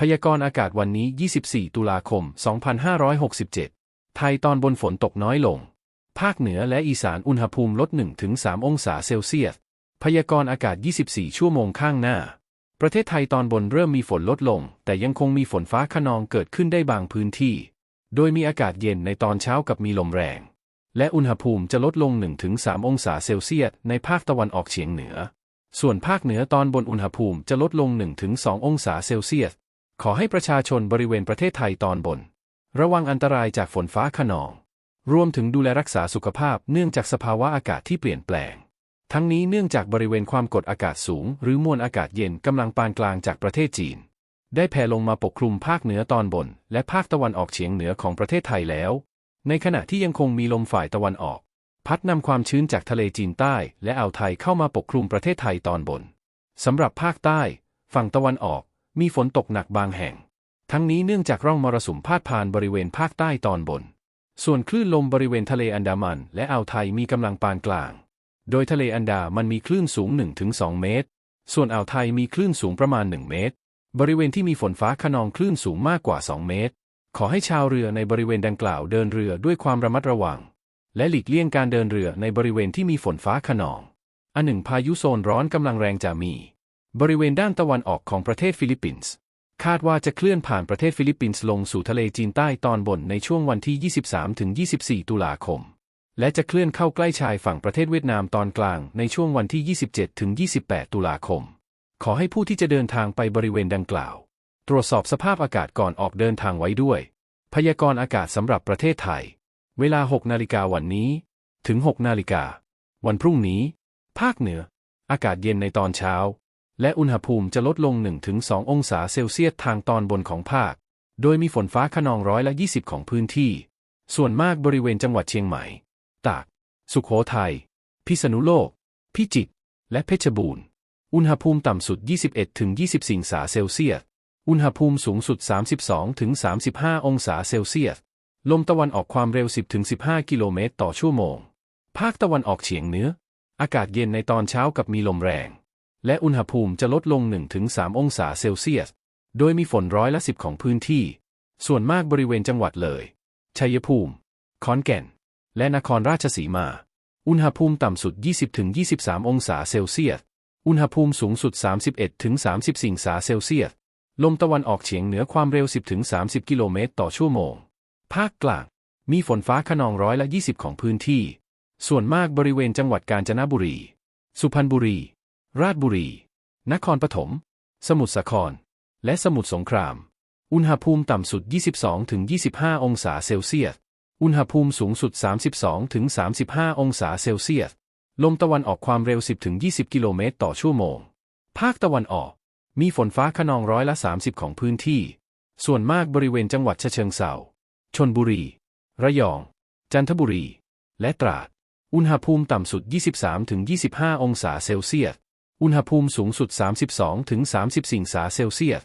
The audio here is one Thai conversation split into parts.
พยากรณ์อากาศวันนี้ 24 ตุลาคม 2567 ไทยตอนบนฝนตกน้อยลง ภาคเหนือและอีสานอุณหภูมิลด 1-3 องศาเซลเซียส พยากรณ์อากาศ 24 ชั่วโมงข้างหน้า ประเทศไทยตอนบนเริ่มมีฝนลดลง แต่ยังคงมีฝนฟ้าขนองเกิดขึ้นได้บางพื้นที่ โดยมีอากาศเย็นในตอนเช้ากับมีลมแรง และอุณหภูมิจะลดลง 1-3 องศาเซลเซียสในภาคตะวันออกเฉียงเหนือ ส่วนภาคเหนือตอนบนอุณหภูมิจะลดลง 1-2 องศาเซลเซียส ขอให้ประชาชนบริเวณประเทศไทยตอนบน ระวังอันตรายจากฝนฟ้าขนอง รวมถึงดูแลรักษาสุขภาพเนื่องจากสภาวะอากาศที่เปลี่ยนแปลง ทั้งนี้เนื่องจากบริเวณความกดอากาศสูง หรือมวลอากาศเย็นกำลังปานกลางจากประเทศจีน ได้แผ่ลงมาปกคลุมภาคเหนือตอนบน และภาคตะวันออกเฉียงเหนือของประเทศไทยแล้ว ในขณะที่ยังคงมีลมฝ่ายตะวันออก พัดนำความชื้นจากทะเลจีนใต้ และอ่าวไทยเข้ามาปกคลุมประเทศไทยตอนบนสำหรับภาคใต้ ฝั่งตะวันออก มีฝนตกหนักบางแห่ง ทั้งนี้เนื่องจากร่องมรสุมพาดผ่านบริเวณภาคใต้ตอนบน ส่วนคลื่นลมบริเวณทะเลอันดามันและอ่าวไทยมีกำลังปานกลาง โดยทะเลอันดามันมีคลื่นสูง 1-2 เมตร ส่วนอ่าวไทยมีคลื่นสูงประมาณ 1 เมตร บริเวณที่มีฝนฟ้าขนองคลื่นสูงมากกว่า 2 เมตร ขอให้ชาวเรือในบริเวณดังกล่าวเดินเรือด้วยความระมัดระวัง และหลีกเลี่ยงการเดินเรือในบริเวณที่มีฝนฟ้าขนองอันหนึ่งพายุโซนร้อนกำลังแรงจะมี บริเวณด้านตะวันออกของประเทศฟิลิปปินส์ คาดว่าจะเคลื่อนผ่านประเทศฟิลิปปินส์ลงสู่ทะเลจีนใต้ตอนบนในช่วงวันที่ 23-24 ตุลาคม และจะเคลื่อนเข้าใกล้ชายฝั่งประเทศเวียดนามตอนกลางในช่วงวันที่ 27-28 ตุลาคม ขอให้ผู้ที่จะเดินทางไปบริเวณดังกล่าว ตรวจสอบสภาพอากาศก่อนออกเดินทางไว้ด้วย พยากรณ์อากาศสำหรับประเทศไทย เวลา 6 นาฬิกาวันนี้ ถึง 6 นาฬิกา วันพรุ่งนี้ ภาคเหนือ อากาศเย็นในตอนเช้า และอุณหภูมิจะลดลง 1-2 องศาเซลเซียสทางตอนบนของภาค โดยมีฝนฟ้าขนองร้อยละ 20 ของพื้นที่ ส่วนมากบริเวณจังหวัดเชียงใหม่ ตาก สุขโขทัย พิษณุโลก พิจิตร และเพชรบูรณ์ อุณหภูมิต่ำสุด 21-24 องศาเซลเซียส อุณหภูมิสูงสุด 32-35 องศาเซลเซียส ลมตะวันออกความเร็ว 10-15 กิโลเมตรต่อชั่วโมง ภาคตะวันออกเฉียงเหนือ อากาศเย็นในตอนเช้ากับมีลมแรง และอุณหภูมิจะลดลง 1-3 องศาเซลเซียส โดยมีฝนร้อยละ10ของพื้นที่ ส่วนมากบริเวณจังหวัดเลย ชัยภูมิ ขอนแก่น และนครราชสีมา อุณหภูมิต่ำสุด 20-23 องศาเซลเซียส อุณหภูมิสูงสุด 31-34องศาเซลเซียส ลมตะวันออกเฉียงเหนือความเร็ว 10-30 กิโลเมตรต่อชั่วโมง ภาคกลาง มีฝนฟ้าขนองร้อยละ 20 ของพื้นที่ ส่วนมากบริเวณจังหวัดกาญจนบุรี สุพรรณบุรี ราชบุรี นครปฐม สมุทรสาคร และสมุทรสงคราม อุณหภูมิต่ำสุด 22-25 องศาเซลเซียส อุณหภูมิสูงสุด 32-35 องศาเซลเซียส ลมตะวันออกความเร็ว 10-20 กิโลเมตรต่อชั่วโมง ภาคตะวันออก มีฝนฟ้าขนองร้อยละ 30 ของพื้นที่ ส่วนมากบริเวณจังหวัดฉะเชิงเทราชนบุรี ระยอง จันทบุรี และตราด อุณหภูมิต่ำสุด 23-25 องศาเซลเซียส อุณหภูมิสูงสุด 32-34องศาเซลเซียส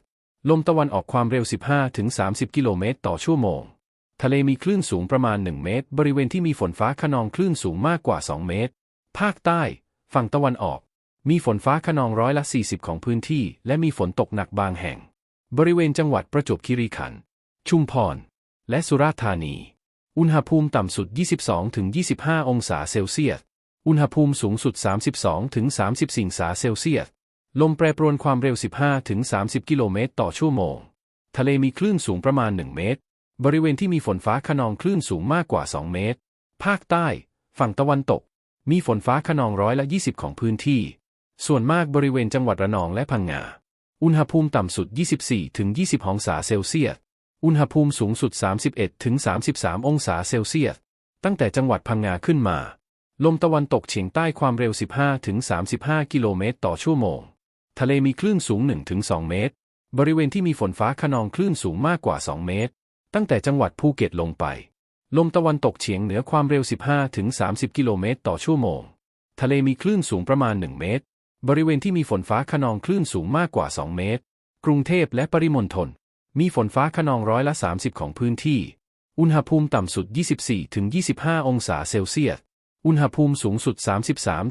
ลมตะวันออกความเร็ว 15-30 กิโลเมตรต่อชั่วโมง ทะเลมีคลื่นสูงประมาณ 1 เมตร บริเวณที่มีฝนฟ้าขนองคลื่นสูงมากกว่า 2 เมตร ภาคใต้ ฝั่งตะวันออก มีฝนฟ้าขนองร้อยละ 40 ของพื้นที่ และมีฝนตกหนักบางแห่ง บริเวณจังหวัดประจวบคีรีขันธ์ ชุมพร และสุราษฎร์ธานี อุณหภูมิต่ำสุด 22-25 องศาเซลเซียส อุณหภูมิสูงสุด 32-34องศาเซลเซียส ลมแปรปรวนความเร็ว 15-30 กิโลเมตรต่อชั่วโมง ทะเลมีคลื่นสูงประมาณ 1 เมตร บริเวณที่มีฝนฟ้าขนองคลื่นสูงมากกว่า 2 เมตร ภาคใต้ ฝั่งตะวันตก มีฝนฟ้าขนองร้อยละ 20 ของพื้นที่ ส่วนมากบริเวณจังหวัดระนองและพังงา อุณหภูมิต่ำสุด 24-20 องศาเซลเซียส อุณหภูมิสูงสุด 31-33 องศาเซลเซียส ตั้งแต่จังหวัดพังงาขึ้นมา ลมตะวันตกเฉียงใต้ความเร็ว 15-35 กิโลเมตรต่อชั่วโมง ทะเลมีคลื่นสูง 1-2 เมตร บริเวณที่มีฝนฟ้าขนองคลื่นสูงมากกว่า 2 เมตร ตั้งแต่จังหวัดภูเก็ตลงไป ลมตะวันตกเฉียงเหนือความเร็ว 15-30 กิโลเมตรต่อชั่วโมง ทะเลมีคลื่นสูงประมาณ 1 เมตร บริเวณที่มีฝนฟ้าขนองคลื่นสูงมากกว่า 2 เมตร กรุงเทพและปริมณฑล มีฝนฟ้าขนองร้อยละ 30 ของพื้นที่ อุณหภูมิต่ำสุด 24-25 องศาเซลเซียส อุณหภูมิสูงสุด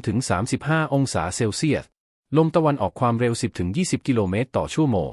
33-35 องศาเซลเซียส ลมตะวันออกความเร็ว 10-20 กิโลเมตรต่อชั่วโมง